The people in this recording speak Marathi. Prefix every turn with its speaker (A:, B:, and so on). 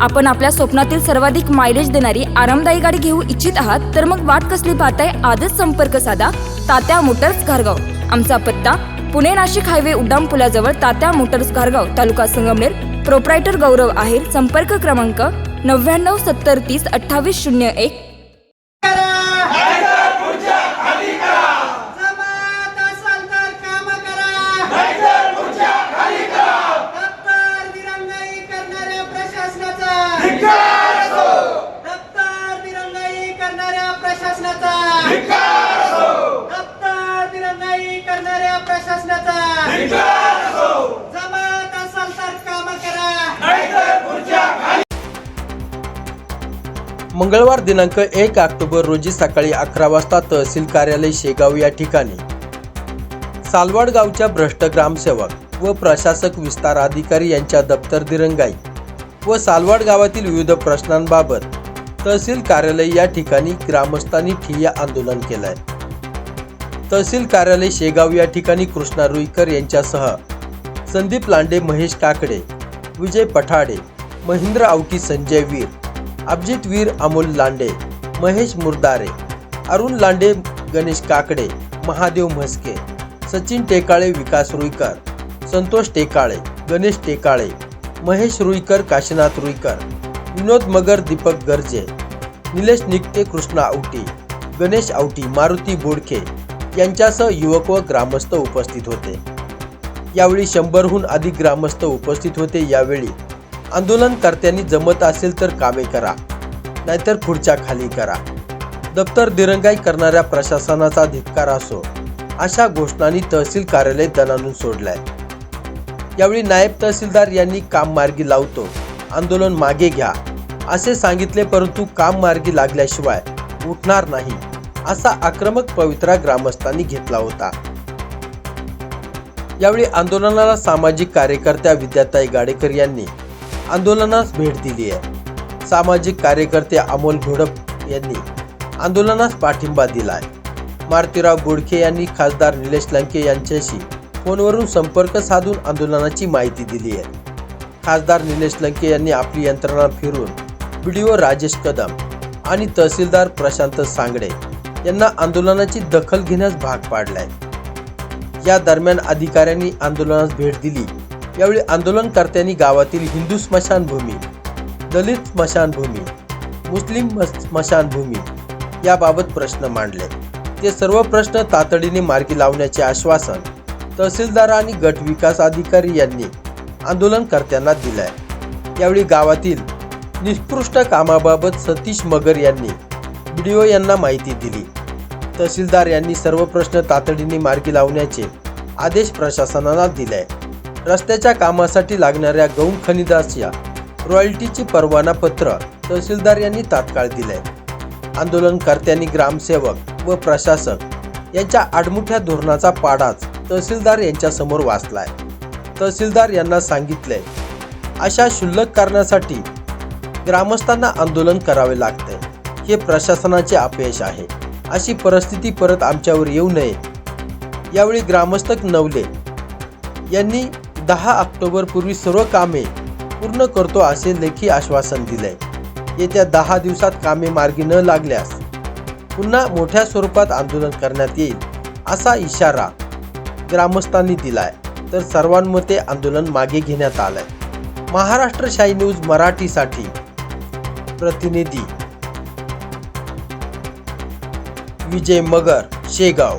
A: आपण आपल्या स्वप्नातील सर्वाधिक मायलेज देणारी आरामदायी गाडी घेऊ इच्छित आहात तर मग वाट कसली पाहताय? आजच संपर्क साधा. तात्या मोटर्स घारगाव. आमचा पत्ता पुणे नाशिक हायवे उड्डाण पुलाजवळ तात्या मोटर्स घारगाव तालुका संगमनेर. प्रोप्रायटर गौरव आहेर संपर्क क्रमांक नव्याण्णव सत्तर तीस अठ्ठावीस शून्य एक.
B: मंगळवार दिनांक एक ऑक्टोबर रोजी सकाळी अकरा वाजता तहसील कार्यालय शेगाव या ठिकाणी. सालवाड गावच्या भ्रष्ट ग्रामसेवक व प्रशासक विस्तार अधिकारी यांच्या दप्तर दिरंगाई व सालवाड गावातील विविध प्रश्नांबाबत तहसील कार्यालय या ठिकाणी ग्रामस्थांनी ठिय्या आंदोलन केलंय. तहसील कार्यालय शेगाव या ठिकाणी कृष्णा रुईकर यांच्यासह संदीप लांडे महेश काकडे विजय पठाडे महेंद्र आवटी संजय वीर अभिजित वीर अमोल लांडे महेश मुरदारे अरुण लांडे गणेश काकडे महादेव म्हस्के सचिन टेकाळे विकास रुईकर संतोष टेकाळे गणेश टेकाळे महेश रुईकर काशीनाथ रुईकर विनोद मगर दीपक गर्जे निलेश निकटे कृष्णा आवटी गणेश आवटी मारुती बोडखे यांच्यासह युवक व ग्रामस्थ उपस्थित होते. यावेळी शंभरहून अधिक ग्रामस्थ उपस्थित होते. यावेळी आंदोलनकर्त्यांनी जमत असेल तर कामे करा नाहीतर खुर्च्या खाली करा. दप्तर दिरंगाई करणाऱ्या प्रशासनाचा धिक्कार असो अशा घोषणांनी तहसील कार्यालय दणानून सोडलंय. यावेळी नायब तहसीलदार यांनी काम मार्गी लावतो आंदोलन मागे घ्या असे सांगितले परंतु काम मार्गी लागल्याशिवाय उठणार नाही असा आक्रमक पवित्रा ग्रामस्थांनी घेतला होता. यावेळी आंदोलनाला सामाजिक कार्यकर्त्या विद्याताई गाडेकर यांनी आंदोलनास भेट दिली आहे. सामाजिक कार्यकर्ते अमोल घोडप यांनी आंदोलनास पाठिंबा दिला आहे मारुतीराव गोडखे यांनी खासदार निलेश लंके यांच्याशी फोनवरून संपर्क साधून आंदोलनाची माहिती दिली आहे. खासदार निलेश लंके यांनी आपली यंत्रणा फिरून व्हिडिओ राजेश कदम आणि तहसीलदार प्रशांत सांगडे यांना आंदोलनाची दखल घेण्यास भाग पाडलाय. या दरम्यान अधिकाऱ्यांनी आंदोलनास भेट दिली. यावेळी आंदोलनकर्त्यांनी गावातील हिंदू स्मशानभूमी दलित स्मशानभूमी मुस्लिम स्मशानभूमी याबाबत प्रश्न मांडले. ते सर्व प्रश्न तातडीने मार्गी लावण्याचे आश्वासन तहसीलदार आणि गट विकास अधिकारी यांनी आंदोलनकर्त्यांना दिलंय. यावेळी गावातील निष्कृष्ट कामाबाबत सतीश मगर यांनी व्हिडिओ यांना माहिती दिली. तहसीलदार यांनी सर्व प्रश्न तातडीने मार्गी लावण्याचे आदेश प्रशासनाला दिले रस्त्याच्या कामासाठी लागणाऱ्या गौण खनिजाच्या रॉयल्टीची परवाना पत्र तहसीलदार यांनी तात्काळ दिले आंदोलनकर्त्यांनी ग्रामसेवक व प्रशासक यांच्या आडमुठ्या धोरणाचा पाडाच तहसीलदार यांच्या समोर वाचलाय. तहसीलदार यांना सांगितले अशा शुल्लक कारणासाठी ग्रामस्थांना आंदोलन करावे लागते हे प्रशासनाचे अपयश आहे. अशी परिस्थिती परत आमच्यावर येऊ नये. यावेळी ग्रामस्थक नवले. यांनी दहा ऑक्टोबर पूर्वी सर्व कामे पूर्ण करतो असे लेखी आश्वासन दिले येत्या दहा दिवसात कामे मार्गी न लागल्यास पुन्हा मोठ्या स्वरूपात आंदोलन करण्यात येईल असा इशारा ग्रामस्थांनी दिलाय. तर सर्वांमते आंदोलन मागे घेण्यात आलंय. महाराष्ट्र शाही न्यूज मराठीसाठी प्रतिनिधी विजय मगर शेगाव.